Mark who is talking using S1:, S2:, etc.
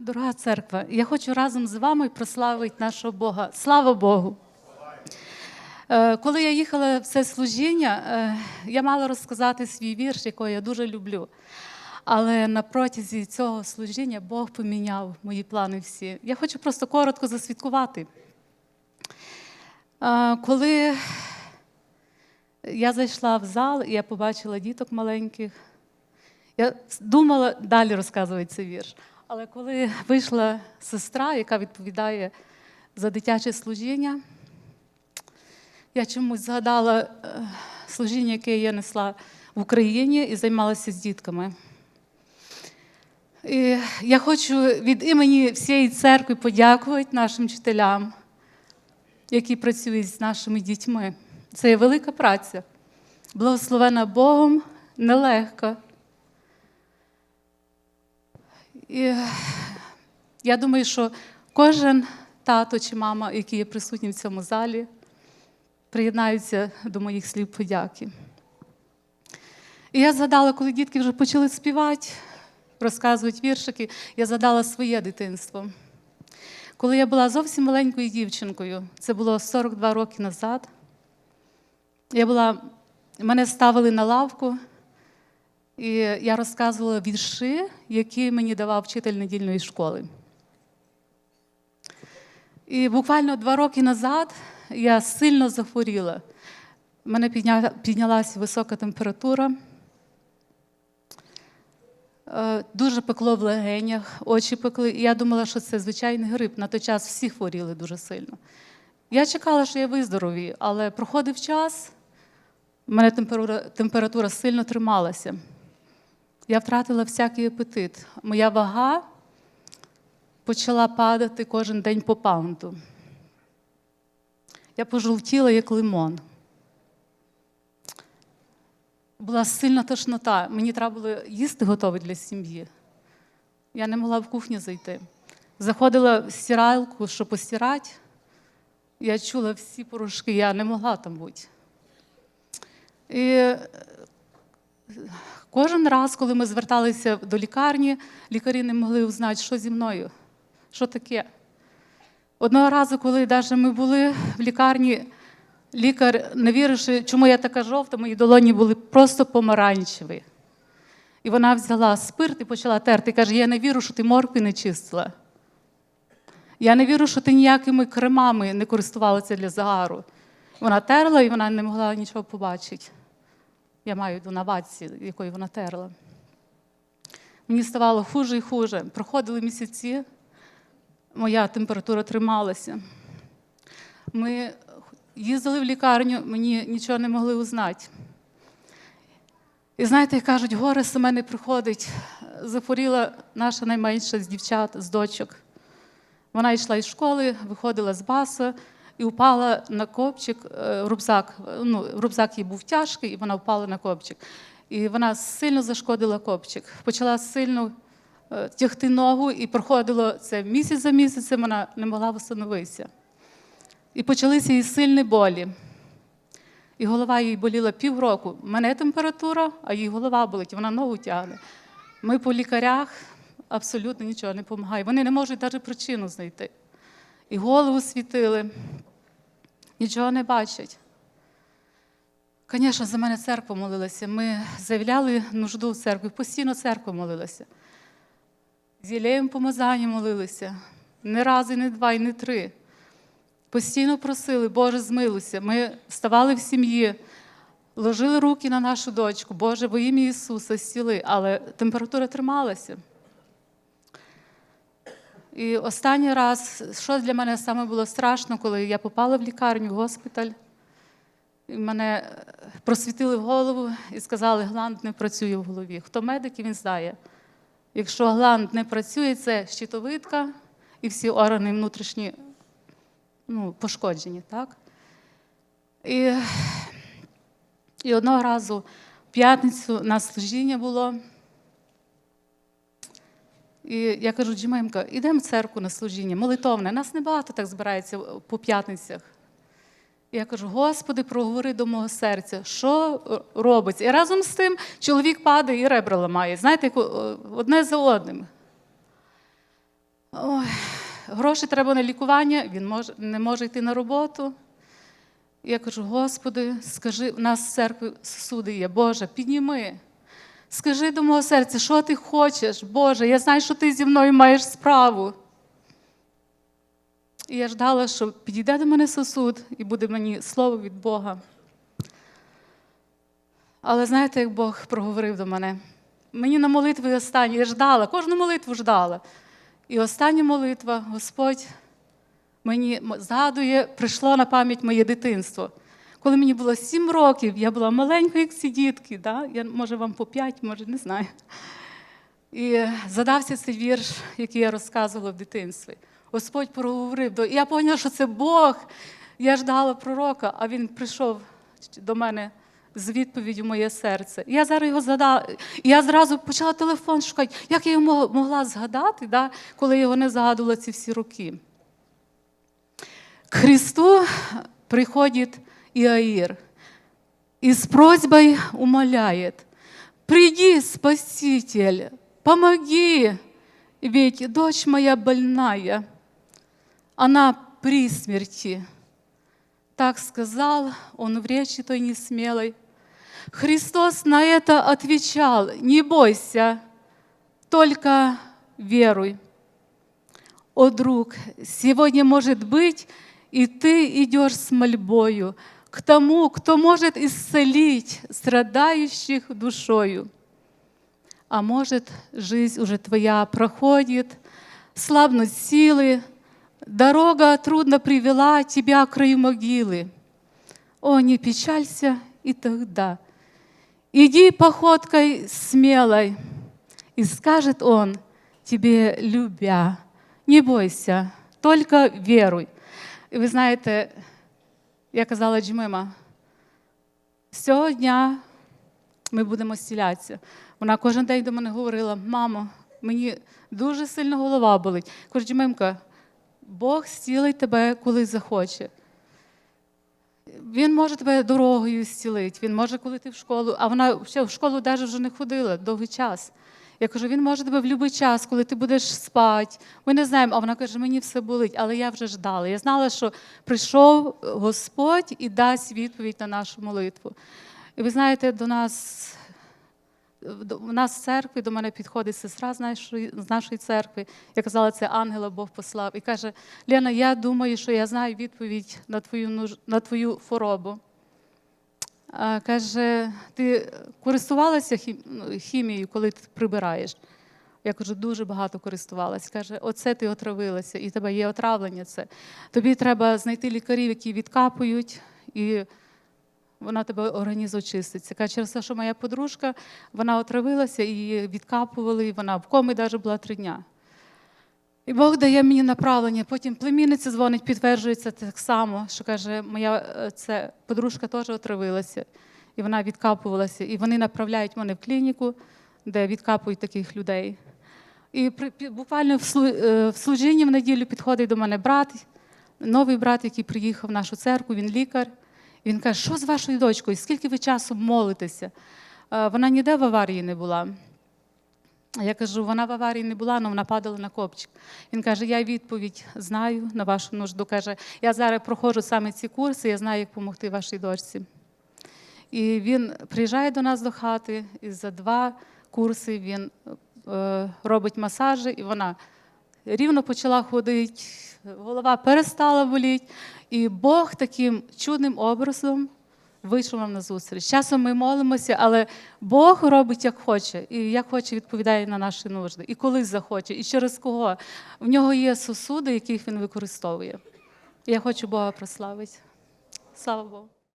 S1: Дорога церква, я хочу разом з вами прославити нашого Бога. Слава Богу! Е, Коли я їхала в це служіння, е, я мала розказати свій вірш, який я дуже люблю. Але на протязі цього служіння Бог поміняв мої плани всі. Я хочу просто коротко засвідкувати. Е, Коли я зайшла в зал і я побачила діток маленьких, я думала далі розказувати цей вірш. Але коли вийшла сестра, яка відповідає за дитяче служіння, я чомусь згадала е, служіння, яке я несла в Україні і займалася з дітками. І я хочу від імені всієї церкви подякувати нашим вчителям, які працюють з нашими дітьми. Це є велика праця, благословена Богом, нелегка. І я думаю, що кожен тато чи мама, які є присутні в цьому залі, приєднаються до моїх слів подяки. І я згадала, коли дітки вже почали співати, розказувати віршики, я згадала своє дитинство. Коли я була зовсім маленькою дівчинкою, це було 42 роки назад, я була, мене ставили на лавку, і я розказувала вірші, які мені давав вчитель недільної школи. І буквально два роки назад я сильно захворіла. У мене піднялася висока температура. Е, Дуже пекло в легенях, очі пекли. І я думала, що це звичайний грип. На той час всі хворіли дуже сильно. Я чекала, що я виздоровію, але проходив час, у мене температура, температура сильно трималася. Я втратила всякий апетит. Моя вага почала падати кожен день по паунду. Я пожовтіла, як лимон. Була сильна тошнота. Мені треба було їсти готове для сім'ї. Я не могла в кухню зайти. Заходила в стиралку, щоб постирати. Я чула всі порошки, я не могла там бути. І кожен раз, коли ми зверталися до лікарні, лікарі не могли узнати, що зі мною, що таке. Одного разу, коли навіть ми були в лікарні, лікар, не віривши, чому я така жовта, мої долоні були просто помаранчеві. І вона взяла спирт і почала терти. І каже: Я не вірю, що ти моркви не чистила. Я не вірю, що ти ніякими кремами не користувалася для загару. Вона терла і вона не могла нічого побачити. Я маю на ватці, якою вона терла. Мені ставало хуже і хуже. Проходили місяці, моя температура трималася. Ми їздили в лікарню, мені нічого не могли узнати. І знаєте, як кажуть, горе саме не приходить. Захворіла наша найменша з дівчат, з дочок. Вона йшла із школи, виходила з баса і впала на копчик, е, рюкзак. Ну, рюкзак їй був тяжкий, і вона впала на копчик. І вона сильно зашкодила копчик. Почала сильно е, тягти ногу, і проходило це місяць за місяцем, вона не могла встановитися. І почалися її сильні болі. І голова їй боліла півроку. У мене температура, а їй голова болить, вона ногу тягне. Ми по лікарях абсолютно нічого не допомагає. Вони не можуть навіть причину знайти. І голову світили, нічого не бачать. Звісно, за мене церква молилася. Ми заявляли нужду в церкві, постійно церква молилася. З Єлеєм помазання молилися. Не раз, і не два, і не три. Постійно просили, Боже, змилуйся. Ми вставали в сім'ї, ложили руки на нашу дочку, Боже, во ім'я Ісуса, зціли, але температура трималася. І останній раз, що для мене саме було страшно, коли я попала в лікарню, в госпіталь, і мене просвітили в голову і сказали, гланд не працює в голові. Хто медик, він знає. Якщо гланд не працює, це щитовидка і всі органи внутрішні ну, пошкоджені. Так? І, і одного разу в п'ятницю на служіння було. І я кажу, Джимемка, йдемо в церкву на служіння, молитовне. Нас небагато так збирається по п'ятницях. І я кажу, Господи, проговори до мого серця, що робиться. І разом з тим чоловік падає і ребра ламає. Знаєте, одне за одним. Ой, гроші треба на лікування, він може, не може йти на роботу. Я кажу, Господи, скажи, в нас в церкві сусуди є, Боже, підніми. Скажи до мого серця, що ти хочеш, Боже, я знаю, що ти зі мною маєш справу. І я ждала, що підійде до мене сосуд і буде мені слово від Бога. Але знаєте, як Бог проговорив до мене? Мені на молитві останній, я ждала, кожну молитву ждала. І остання молитва, Господь мені згадує, прийшло на пам'ять моє дитинство. Коли мені було сім років, я була маленькою, як ці дітки, да? я, може, вам по п'ять, може, не знаю. І задався цей вірш, який я розказувала в дитинстві. Господь проговорив. до- І я поняла, що це Бог. Я ждала пророка, а він прийшов до мене з відповіддю моє серце. І Я зараз його задала. І я зразу почала телефон шукати, як я його могла згадати, да, коли я його не згадувала ці всі роки. К Христу приходит Иаир и с просьбой умоляет, «Приди, Спаситель, помоги, ведь дочь моя больная, она при смерти». Так сказал он в речи той несмелой. Христос на это отвечал, «Не бойся, только веруй». О, друг, сегодня, может быть, и ты идешь с мольбою к тому, кто может исцелить страдающих душою. А может, жизнь уже твоя проходит, слабнут силы, дорога трудно привела тебя к краю могилы. О, не печалься и тогда. Иди походкой смелой, и скажет он тебе, любя, не бойся, только веруй. І ви знаєте, я казала Джимима, з цього дня ми будемо зцілятися. Вона кожен день до мене говорила: мамо, мені дуже сильно голова болить. Кажу, Джимимка, Бог зцілить тебе, коли захоче. Він може тебе дорогою зцілити, він може, коли ти в школу, а вона ще в школу навіть вже не ходила довгий час. Я кажу, він може тебе в будь-який час, коли ти будеш спати. Ми не знаємо, а вона каже, мені все болить, але я вже ждала. Я знала, що прийшов Господь і дасть відповідь на нашу молитву. І ви знаєте, до нас. У нас в церкві до мене підходить сестра з нашої, з нашої церкви. Я казала, це ангела Бог послав. І каже: Лена, я думаю, що я знаю відповідь на твою, на твою хворобу. Каже, ти користувалася ну, хімією, коли ти прибираєш? Я кажу, дуже багато користувалась. Каже, оце ти отравилася, і в тебе є отравлення. Це. Тобі треба знайти лікарів, які відкапують, і вона тебе організм очиститься. Каже, через те, що моя подружка, вона отравилася, її відкапували, і вона в комі навіть була три дня. І Бог дає мені направлення. Потім племінниця дзвонить, підтверджується так само, що каже, моя е, це подружка теж отравилася, і вона відкапувалася. І вони направляють мене в клініку, де відкапують таких людей. І при, буквально е, в служінні в неділю підходить до мене брат, новий брат, який приїхав в нашу церкву, він лікар. І він каже, що з вашою дочкою? Скільки ви часу молитеся? Е, Вона ніде в аварії не була. Я кажу, вона в аварії не була, але вона падала на копчик. Він каже, я відповідь знаю на вашу нужду. Каже, я зараз проходжу саме ці курси, я знаю, як допомогти вашій дочці. І він приїжджає до нас до хати, і за два курси він е, робить масажі, і вона рівно почала ходити, голова перестала боліти. І Бог таким чудним образом вийшов нам на зустріч. Часом ми молимося, але Бог робить як хоче, і як хоче відповідає на наші нужди, і коли захоче, і через кого. В нього є сосуди, яких він використовує. Я хочу Бога прославити. Слава Богу.